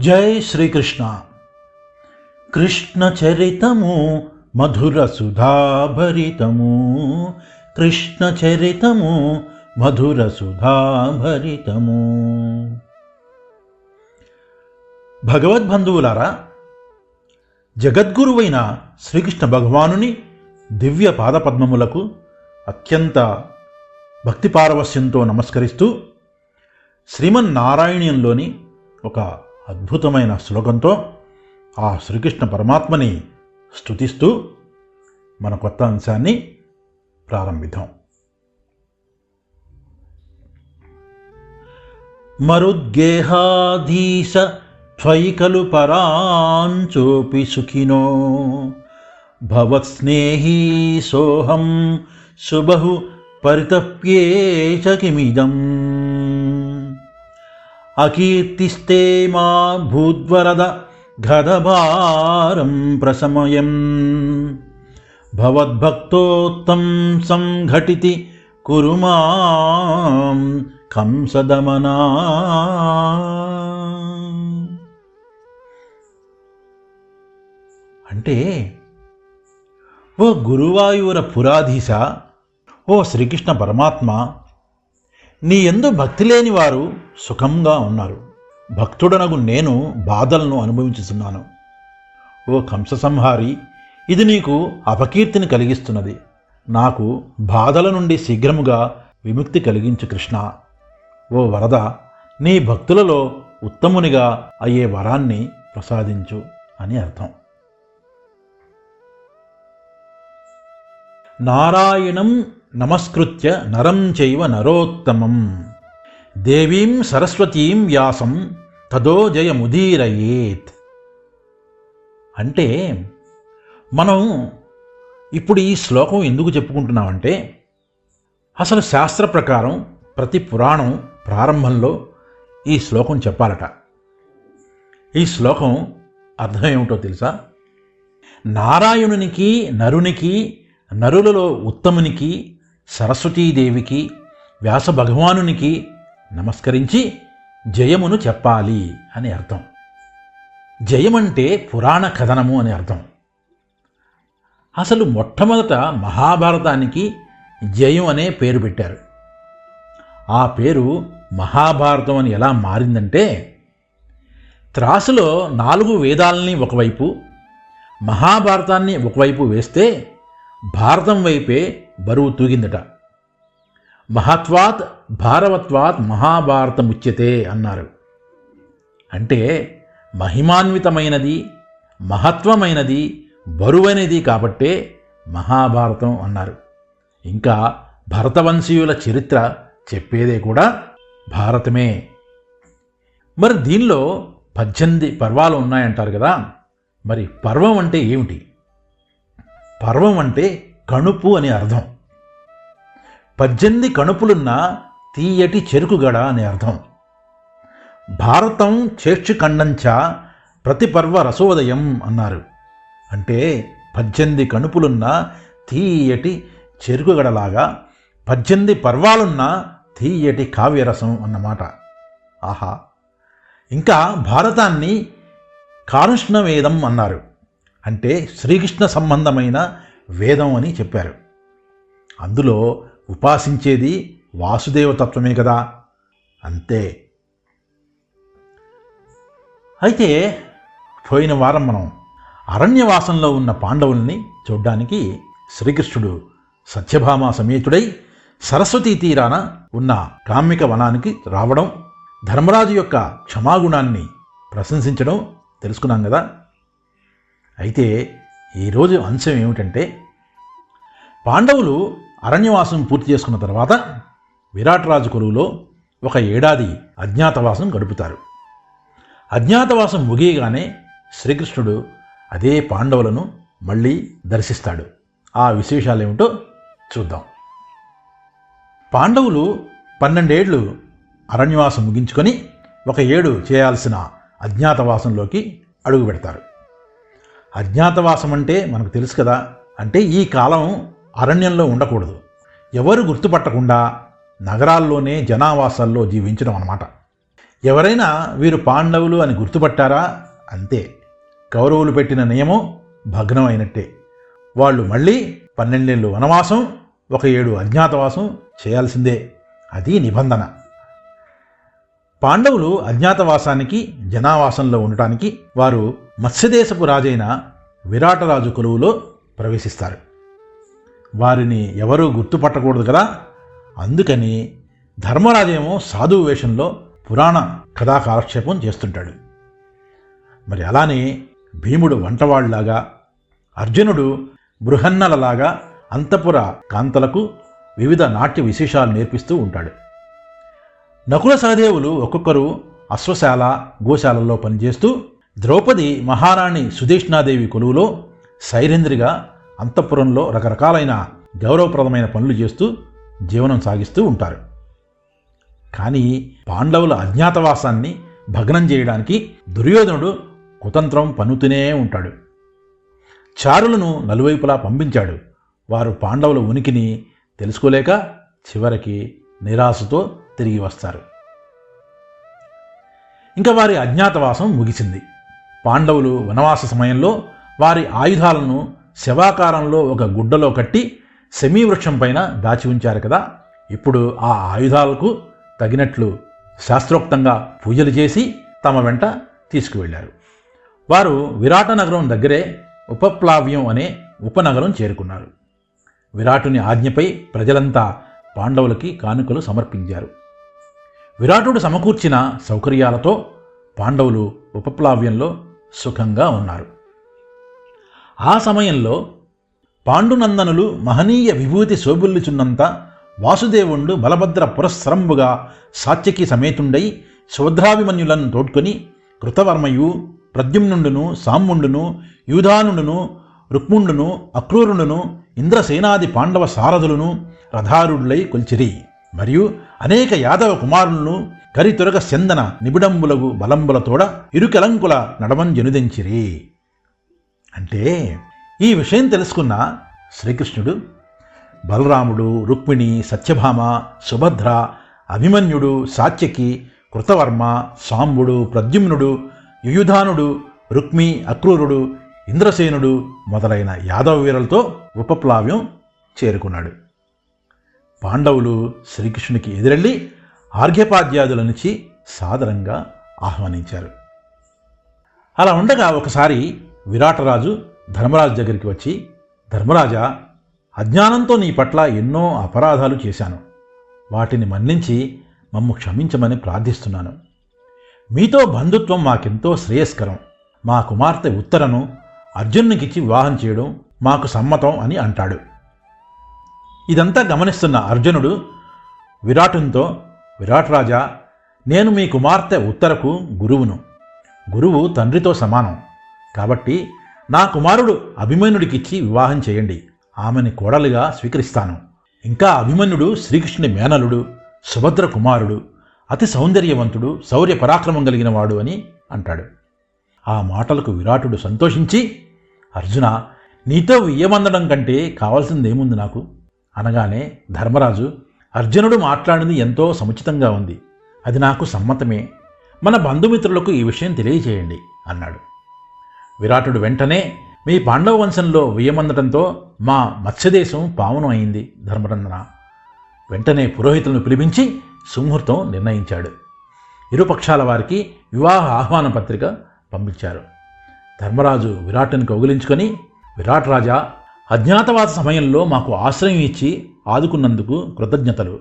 జై శ్రీకృష్ణ. కృష్ణ చరితము మధుర సుధాభరితము. కృష్ణ చరితము మధుర సుధాభరితము. భగవద్బంధువులారా జగద్గురువైన శ్రీకృష్ణ భగవానుని దివ్య పాదపద్మములకు అత్యంత భక్తి పారవస్యంతో నమస్కరిస్తూ శ్రీమన్నారాయణ్యంలోని ఒక అద్భుతమైన శ్లోకంతో ఆ శ్రీకృష్ణ పరమాత్మని స్థుతిస్తూ మన కొత్త అంశాన్ని ప్రారంభిద్దాం. మరుద్గేహాధీశ త్వయి ఖలు పరాంచోపి సుఖినో భవత్స్నేహీ సోహం శుభహు పరితప్యేచ కిమిదం. అకీర్తిస్తే మా భూద్వరద గదభారం ప్రసమయం భవద్భక్తోత్తం సంఘటితి కురు మాం కంసదమనా. అంటే ఓ గురువాయూర పురాధీశ ఓ శ్రీకృష్ణ పరమాత్మ నీ ఎందు భక్తి లేని వారు సుఖంగా ఉన్నారు. భక్తుడనగు నేను బాధలను అనుభవించుతున్నాను ఓ కంస సంహారి ఇది నీకు అపకీర్తిని కలిగిస్తున్నది. నాకు బాధల నుండి శీఘ్రముగా విముక్తి కలిగించు కృష్ణ. ఓ వరద నీ భక్తులలో ఉత్తమునిగా అయ్యే వరాన్ని ప్రసాదించు అని అర్థం. నారాయణం నమస్కృత్య నరం చైవ నరోత్తమం. దేవీం సరస్వతీం వ్యాసం తదో జయముదీరయేత్. అంటే మనం ఇప్పుడు ఈ శ్లోకం ఎందుకు చెప్పుకుంటున్నామంటే అసలు శాస్త్ర ప్రకారం ప్రతి పురాణం ప్రారంభంలో ఈ శ్లోకం చెప్పాలట. ఈ శ్లోకం అర్థం ఏమిటో తెలుసా? నారాయణునికి నరునికి నరులలో ఉత్తమునికి సరస్వతీదేవికి వ్యాస భగవానునికి నమస్కరించి జయమును చెప్పాలి అని అర్థం. జయమంటే పురాణ కథనము అని అర్థం. అసలు మొట్టమొదట మహాభారతానికి జయం అనే పేరు పెట్టారు. ఆ పేరు మహాభారతం అని ఎలా మారిందంటే త్రాసులో నాలుగు వేదాలని ఒకవైపు మహాభారతాన్ని ఒకవైపు వేస్తే భారతం వైపే బరువు తూగిందట. మహత్వాత్ భారవత్వాత్ మహాభారతముచ్యతే అన్నారు. అంటే మహిమాన్వితమైనది మహత్వమైనది బరువైనది కాబట్టే మహాభారతం అన్నారు. ఇంకా భరతవంశీయుల చరిత్ర చెప్పేదే కూడా భారతమే. మరి దీనిలో పద్దెనిమిది పర్వాలు ఉన్నాయంటారు కదా. మరి పర్వం అంటే ఏమిటి? పర్వం అంటే కణుపు అని అర్థం. పద్దెనిమిది కణుపులున్న తీయటి చెరుకుగడ అని అర్థం. భారతం చేర్చు ప్రతి ప్రతిపర్వ రసోదయం అన్నారు. అంటే పద్దెనిమిది కణుపులున్న తీయటి చెరుకుగడలాగా పద్దెనిమిది పర్వాలున్న తీయటి కావ్యరసం అన్నమాట. ఆహా! ఇంకా భారతాన్ని కారుష్ణ వేదం అన్నారు. అంటే శ్రీకృష్ణ సంబంధమైన వేదం అని చెప్పారు. అందులో ఉపాసించేది వాసుదేవతత్వమే కదా. అంతే. అయితే పోయిన వారం మనం అరణ్యవాసంలో ఉన్న పాండవుల్ని చూడ్డానికి శ్రీకృష్ణుడు సత్యభామ సమేతుడై సరస్వతీ తీరాన ఉన్న కామ్మిక వనానికి రావడం ధర్మరాజు యొక్క క్షమాగుణాన్ని ప్రశంసించడం తెలుసుకున్నాం కదా. అయితే ఈరోజు అంశం ఏమిటంటే పాండవులు అరణ్యవాసం పూర్తి చేసుకున్న తర్వాత విరాట్రాజు కొలువులో ఒక ఏడాది అజ్ఞాతవాసం గడుపుతారు. అజ్ఞాతవాసం ముగియగానే శ్రీకృష్ణుడు అదే పాండవులను మళ్ళీ దర్శిస్తాడు. ఆ విశేషాలు ఏమిటో చూద్దాం. పాండవులు పన్నెండేళ్ళు అరణ్యవాసం ముగించుకొని ఒక ఏడు చేయాల్సిన అజ్ఞాతవాసంలోకి అడుగు పెడతారు అజ్ఞాతవాసం అంటే మనకు తెలుసు కదా. అంటే ఈ కాలం అరణ్యంలో ఉండకూడదు. ఎవరు గుర్తుపట్టకుండా నగరాల్లోనే జనావాసాల్లో జీవించడం అన్నమాట. ఎవరైనా వీరు పాండవులు అని గుర్తుపట్టారా? అంతే. కౌరవులు పెట్టిన నియమం భగ్నం అయినట్టే వాళ్ళు మళ్ళీ పన్నెండేళ్ళు వనవాసం ఒక ఏడు అజ్ఞాతవాసం చేయాల్సిందే. అది నిబంధన. పాండవులు అజ్ఞాతవాసానికి జనావాసంలో ఉండటానికి వారు మత్స్యదేశపు రాజైన విరాటరాజు కొలువులో ప్రవేశిస్తారు. వారిని ఎవరూ గుర్తుపట్టకూడదు కదా? అందుకని ధర్మరాజేమో సాధువు వేషంలో పురాణ కథా కాలక్షేపం చేస్తుంటాడు. మరి అలానే భీముడు వంటవాళ్ళాగా అర్జునుడు బృహన్నలలాగా అంతపుర కాంతలకు వివిధ నాట్య విశేషాలు నేర్పిస్తూ ఉంటాడు. నకుల సహదేవులు ఒక్కొక్కరు అశ్వశాల గోశాలలో పనిచేస్తూ ద్రౌపది మహారాణి సుదేష్ణాదేవి కొలువులో సైరేంద్రిగా అంతఃపురంలో రకరకాలైన గౌరవప్రదమైన పనులు చేస్తూ జీవనం సాగిస్తూ ఉంటారు. కానీ పాండవుల అజ్ఞాతవాసాన్ని భగ్నం చేయడానికి దుర్యోధనుడు కుతంత్రం పన్నుతూనే ఉంటాడు. చారులను నలువైపులా పంపించాడు. వారు పాండవుల ఉనికిని తెలుసుకోలేక చివరికి నిరాశతో తిరిగి వస్తారు. ఇంకా వారి అజ్ఞాతవాసం ముగిసింది. పాండవులు వనవాస సమయంలో వారి ఆయుధాలను శవాకారంలో ఒక గుడ్డలో కట్టి శమీవృక్షం పైన దాచి ఉంచారు కదా. ఇప్పుడు ఆ ఆయుధాలకు తగినట్లు శాస్త్రోక్తంగా పూజలు చేసి తమ వెంట తీసుకువెళ్ళారు వారు విరాట నగరం దగ్గరే ఉపప్లావ్యం అనే ఉపనగరం చేరుకున్నారు. విరాటుని ఆజ్ఞపై ప్రజలంతా పాండవులకి కానుకలు సమర్పించారు. విరాటుడు సమకూర్చిన సౌకర్యాలతో పాండవులు ఉపప్లావ్యంలో సుఖంగా ఉన్నారు. ఆ సమయంలో పాండునందనులు మహనీయ విభూతి శోభిల్లుచున్నంత వాసుదేవుండు బలభద్ర పురస్సరంబుగా సాత్యకి సమేతుండై శోద్రాభిమన్యులను తోడ్కొని కృతవర్మయు ప్రద్యుమ్నుండును సామ్ముండును యూధానుడును రుక్ముండును అక్రూరుడును ఇంద్రసేనాది పాండవ సారథులను రథారుడులై కొల్చిరి. మరియు అనేక యాదవ కుమారులను కరితొరగ సెందన నిబిడంబులగు బలంబులతోడ ఇరుకెలంకుల నడమంజనుదెంచిరి. అంటే ఈ విషయం తెలుసుకున్న శ్రీకృష్ణుడు బలరాముడు రుక్మిణి సత్యభామ సుభద్ర అభిమన్యుడు సాత్యకి కృతవర్మ సాంబుడు ప్రద్యుమ్నుడు యుయుధానుడు రుక్మి అక్రూరుడు ఇంద్రసేనుడు మొదలైన యాదవ వీరులతో ఉపప్లావ్యం చేరుకున్నాడు. పాండవులు శ్రీకృష్ణునికి ఎదురెళ్ళి ఆర్ఘ్యపాద్యాదుల నుంచి సాదరంగా ఆహ్వానించారు. అలా ఉండగా ఒకసారి విరాటరాజు ధర్మరాజు దగ్గరికి వచ్చి ధర్మరాజా అజ్ఞానంతో నీ పట్ల ఎన్నో అపరాధాలు చేశాను. వాటిని మన్నించి మమ్ము క్షమించమని ప్రార్థిస్తున్నాను. మీతో బంధుత్వం మాకెంతో శ్రేయస్కరం. మా కుమార్తె ఉత్తరను అర్జునునికిచ్చి వివాహం చేయడం మాకు సమ్మతం అని అంటాడు. ఇదంతా గమనిస్తున్న అర్జునుడు విరాటునితో విరాట్ రాజా నేను మీ కుమార్తె ఉత్తరకు గురువును. గురువు తండ్రితో సమానం. కాబట్టి నా కుమారుడు అభిమన్యుడికిచ్చి వివాహం చేయండి. ఆమెని కోడలుగా స్వీకరిస్తాను. ఇంకా అభిమన్యుడు శ్రీకృష్ణుని మేనలుడు సుభద్ర కుమారుడు అతి సౌందర్యవంతుడు శౌర్య పరాక్రమం కలిగిన వాడు అని అంటాడు. ఆ మాటలకు విరాటుడు సంతోషించి అర్జున నీతో వియ్యమందడం కంటే కావాల్సిందేముంది నాకు? అనగానే ధర్మరాజు అర్జునుడు మాట్లాడింది ఎంతో సముచితంగా ఉంది. అది నాకు సమ్మతమే. మన బంధుమిత్రులకు ఈ విషయం తెలియజేయండి అన్నాడు. విరాటుడు వెంటనే మీ పాండవ వంశంలో వియ్యమందటంతో మా మత్స్యదేశం పావనం అయింది ధర్మరంధన వెంటనే పురోహితులను పిలిపించి సుముహూర్తం నిర్ణయించాడు. ఇరుపక్షాల వారికి వివాహ ఆహ్వాన పత్రిక పంపించారు. ధర్మరాజు విరాటుని కౌగిలించుకొని విరాట్ రాజా అజ్ఞాతవాస సమయంలో మాకు ఆశ్రయం ఇచ్చి ఆదుకున్నందుకు కృతజ్ఞతలు.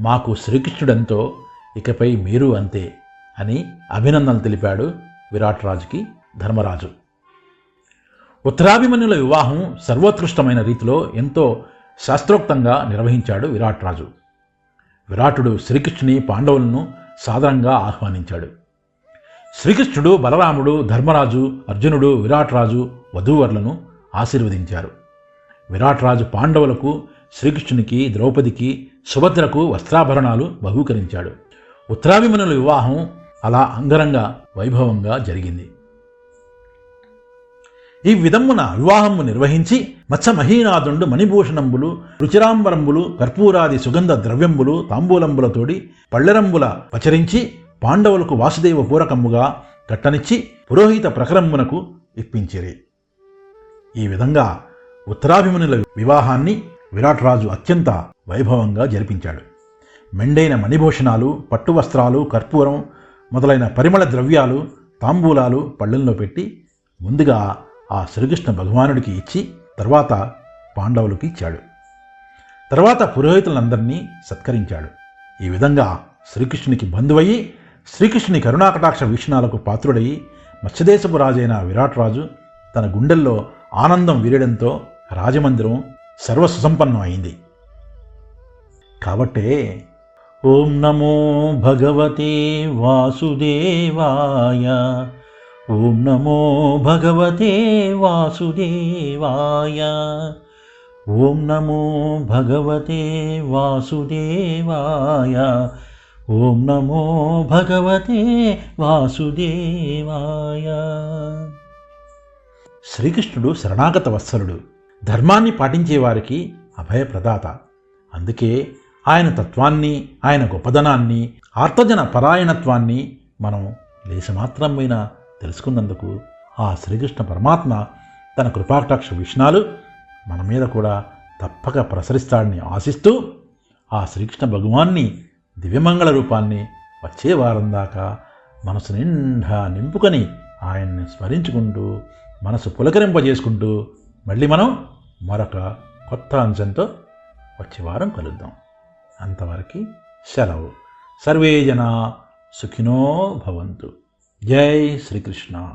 మాకు శ్రీకృష్ణుడెంతో ఇకపై మీరు అంతే అని అభినందనలు తెలిపాడు విరాట్ రాజుకి ధర్మరాజు. ఉత్తరాభిమన్యుల వివాహం సర్వోత్కృష్టమైన రీతిలో ఎంతో శాస్త్రోక్తంగా నిర్వహించాడు విరాట్ రాజు విరాటుడు శ్రీకృష్ణుని పాండవులను సాధారణంగా ఆహ్వానించాడు. శ్రీకృష్ణుడు బలరాముడు ధర్మరాజు అర్జునుడు విరాట్ రాజు వధూవరులను ఆశీర్వదించారు. విరాట్ రాజు పాండవులకు శ్రీకృష్ణునికి ద్రౌపదికి సుభద్రకు వస్త్రాభరణాలు బహూకరించాడు. ఉత్తరాభిమనుల వివాహం అలా అంగరంగ వైభవంగా జరిగింది. ఈ విధమున వివాహము నిర్వహించి మత్స్యమహీనాథుండు మణిభూషణంబులు రుచిరాంబరంబులు కర్పూరాది సుగంధ ద్రవ్యంబులు తాంబూలంబులతోడి పళ్ళెరంబుల పచరించి పాండవులకు వాసుదేవ పూరకమ్ముగా కట్టనిచ్చి పురోహిత ప్రకరమ్మునకు ఇప్పించిరి. ఈ విధంగా ఉత్తరాభిమనుల వివాహాన్ని విరాట్రాజు అత్యంత వైభవంగా జరిపించాడు. మెండైన మణిభూషణాలు పట్టు వస్త్రాలు కర్పూరం మొదలైన పరిమళ ద్రవ్యాలు తాంబూలాలు పళ్ళెంలో పెట్టి ముందుగా ఆ శ్రీకృష్ణ భగవానుడికి ఇచ్చి తర్వాత పాండవులకు ఇచ్చాడు. తర్వాత పురోహితులందరినీ సత్కరించాడు. ఈ విధంగా శ్రీకృష్ణునికి బంధువయ్యి శ్రీకృష్ణుని కరుణాకటాక్ష వీక్షణాలకు పాత్రుడయి మత్స్యదేశపు రాజైన విరాట్రాజు తన గుండెల్లో ఆనందం వీరడంతో రాజమందిరం సర్వసుసంపన్నం అయింది. కాబట్టే ఓం నమో భగవతే వాసుదేవాయ ఓం నమో భగవతే వాసుదేవాయ ఓం నమో భగవతే వాసుదేవాయ ఓం నమో భగవతే వాసుదేవాయ. శ్రీకృష్ణుడు శరణాగత వత్సలుడు. ధర్మాన్ని పాటించేవారికి అభయప్రదాత. అందుకే ఆయన తత్వాన్ని ఆయన గొప్పదనాన్ని ఆర్తజన పరాయణత్వాన్ని మనం లేశమాత్రమైన తెలుసుకున్నందుకు ఆ శ్రీకృష్ణ పరమాత్మ తన కృపాకటాక్ష విష్ణాలు మన మీద కూడా తప్పక ప్రసరిస్తాడని ఆశిస్తూ ఆ శ్రీకృష్ణ భగవాన్ని దివ్యమంగళ రూపాన్ని వచ్చే వారం దాకా మనసు నిండా నింపుకొని ఆయన్ని స్మరించుకుంటూ మనసు పులకరింపజేసుకుంటూ మళ్ళీ మనం మరొక కొత్త అంశంతో వచ్చే వారం కలుద్దాం. అంతవరకు సెలవు. సర్వే జనా సుఖినో భవంతు. జై శ్రీకృష్ణ.